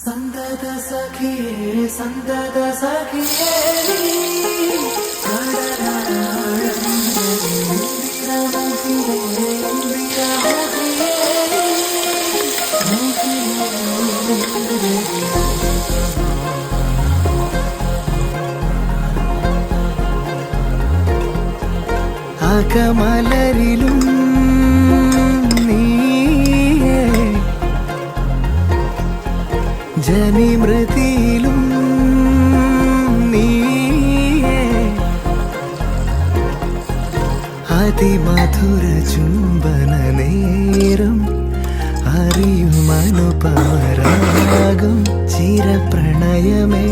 சந்தத சகியே சந்தத சகியே அகமலரிலும் ജനിമൃതിയിലും നീയേ അതിമധുര ചുംബന നേരം അറിയുമനുപമരാഗം ചിരപ്രണയമേ